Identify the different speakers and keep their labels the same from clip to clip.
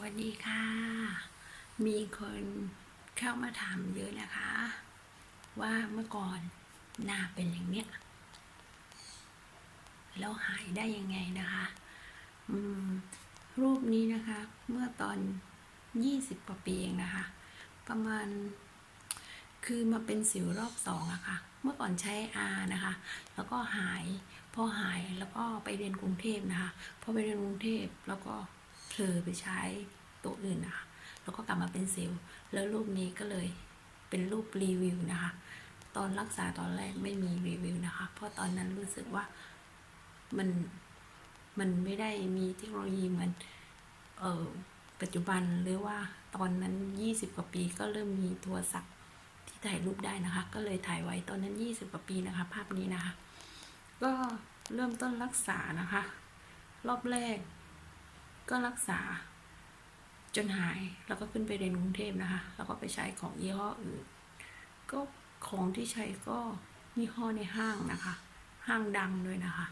Speaker 1: วัสดีค่ะ มีคนเข้ามาถามเยอะนะคะ ว่าเมื่อก่อนหน้าเป็นอย่างเนี้ยแล้วหายได้ยังไงนะคะอืมรูปนี้นะคะ เมื่อตอน 20 กว่าปีเองนะคะ ประมาณ คือมาเป็นสิวรอบสองอะค่ะ เมื่อก่อนใช้อานะคะ แล้วก็หาย พอหายแล้วก็ไปเรียนกรุงเทพนะคะ พอไปเรียนกรุงเทพแล้วก็ เผลอไปใช้ตัวอื่นนะคะแล้วก็กลับมาเป็นสิว แล้วรูปนี้ก็เลยเป็นรูปรีวิวนะคะ ตอนรักษาตอนแรกไม่มีรีวิวนะคะ เพราะตอนนั้นรู้สึกว่ามันมันไม่ได้มีเทคโนโลยีเหมือนเออปัจจุบันหรือว่าตอนนั้น 20 กว่าปีก็เริ่มมีโทรศัพท์ที่ถ่ายรูปได้นะคะ ก็เลยถ่ายไว้ตอนนั้น 20 กว่าปีนะคะ ภาพนี้นะคะ ก็เริ่มต้นรักษานะคะ รอบแรก ก็รักษาจนหายแล้วก็ขึ้นไปเรียนกรุงเทพนะคะ แล้วก็ไปใช้ของยี่ห้ออื่น ก็ของที่ใช้ก็ยี่ห้อในห้างนะคะ ห้างดังด้วยนะคะ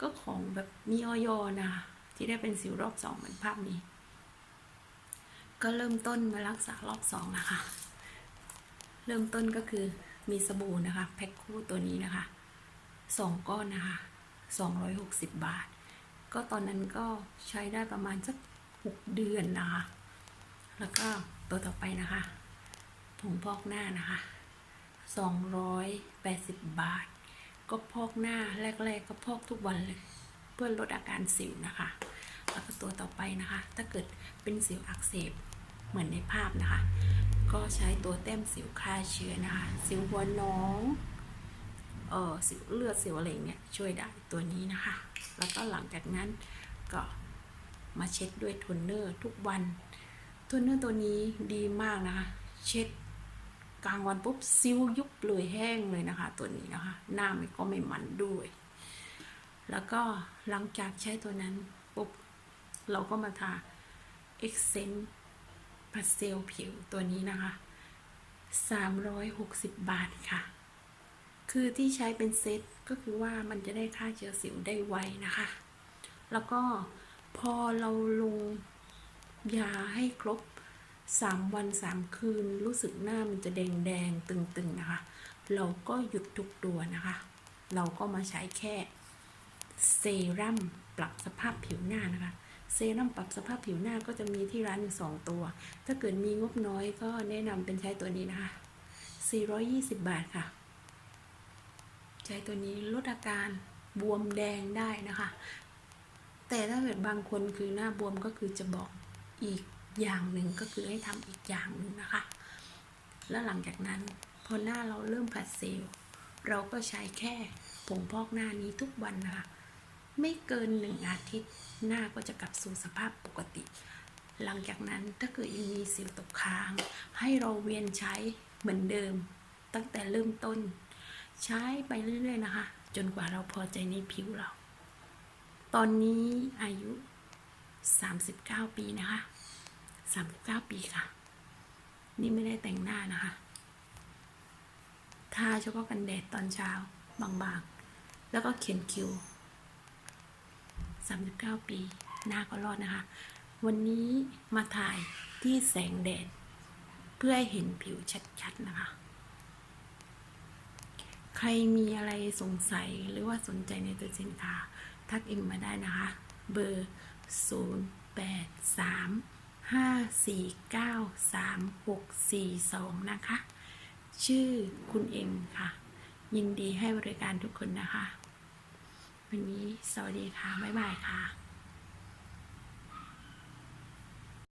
Speaker 1: ก็ของแบบมีออยนะะที่ได้เป็นสิวรอบสองเหมือนภาพนี้ ก็เริ่มต้นมารักษารอบสองนะคะ เริ่มต้นก็คือมีสบู่นะคะ แพ็คคู่ตัวนี้นะคะสองก้อนนะคะสองร้อยหกสิบบาท ก็ตอนนั้นก็ใช้ได้ประมาณสักหกเดือนนะคะ แล้วก็ตัวต่อไปนะคะผงพอกหน้านะคะสองร้อยแปดสิบบาท ก็พอกหน้าแรก ๆ ก็พอกทุกวันเลย เพื่อลดอาการสิวนะคะ แล้วก็ตัวต่อไปนะคะ ถ้าเกิดเป็นสิวอักเสบเหมือนในภาพนะคะ ก็ใช้ตัวแต้มสิวฆ่าเชื้อนะคะ สิวหัวน้อง เออสิวเลือดสิวอะไรเงี้ยช่วยได้ตัวนี้นะคะ แล้วก็หลังจากนั้นก็มาเช็ดด้วยโทนเนอร์ทุกวัน โทนเนอร์ตัวนี้ดีมากนะคะ เช็ดกลางวันปุ๊บซิวยุบเลยแห้งเลยนะคะ ตัวนี้นะคะ หน้ามันก็ไม่มันด้วย แล้วก็หลังจากใช้ตัวนั้นปุ๊บเราก็มาทา e x c e n t พัสเซลผิวตัวนี้นะคะ 360 บาทค่ะ คือที่ใช้เป็นเซตก็คือว่ามันจะได้ฆ่าเชื้อสิวได้ไวนะคะ แล้วก็พอเราลงยาให้ครบ 3 วัน 3 คืน รู้สึกหน้ามันจะแดงแดงตึงๆนะคะ เราก็หยุดทุกตัวนะคะ เราก็มาใช้แค่เซรั่มปรับสภาพผิวหน้านะคะเซรั่มปรับสภาพผิวหน้าก็จะมีที่ร้านอยู่สองตัว ถ้าเกิดมีงบน้อยก็แนะนำเป็นใช้ตัวนี้นะคะ 420 บาทค่ะ ใช้ตัวนี้ลดอาการบวมแดงได้นะคะ แต่ถ้าเกิดบางคนคือหน้าบวมก็คือจะบอกอีกอย่างหนึ่งก็คือให้ทำอีกอย่างหนึ่งนะคะ แล้วหลังจากนั้นพอหน้าเราเริ่มผัดเซลล์เราก็ใช้แค่ผงพอกหน้านี้ทุกวันนะคะ ไม่เกินหนึ่งอาทิตย์หน้าก็จะกลับสู่สภาพปกติ หลังจากนั้นถ้าเกิดยังมีสิวตกค้าง ให้เราเวียนใช้เหมือนเดิม ตั้งแต่เริ่มต้น ใช้ไปเรื่อยๆนะคะ จนกว่าเราพอใจในผิวเรา ตอนนี้อายุ 39 ปีนะคะ 39 ปีค่ะ นี่ไม่ได้แต่งหน้านะคะ ทาเฉพาะกันแดดตอนเช้าบางๆ แล้วก็เขียนคิว 39 ปี หน้าก็รอดนะคะ วันนี้มาถ่ายที่แสงแดด เพื่อให้เห็นผิวชัดๆนะคะ ใครมีอะไรสงสัยหรือว่าสนใจในตัวสินค้าทักอิมมาได้นะคะ เบอร์ 0 8 3 5 4 9 3 6 4 2 นะคะ ชื่อคุณเอ็มค่ะ ยินดีให้บริการทุกคนนะคะ วันนี้สวัสดีค่ะ บ๊ายบายค่ะ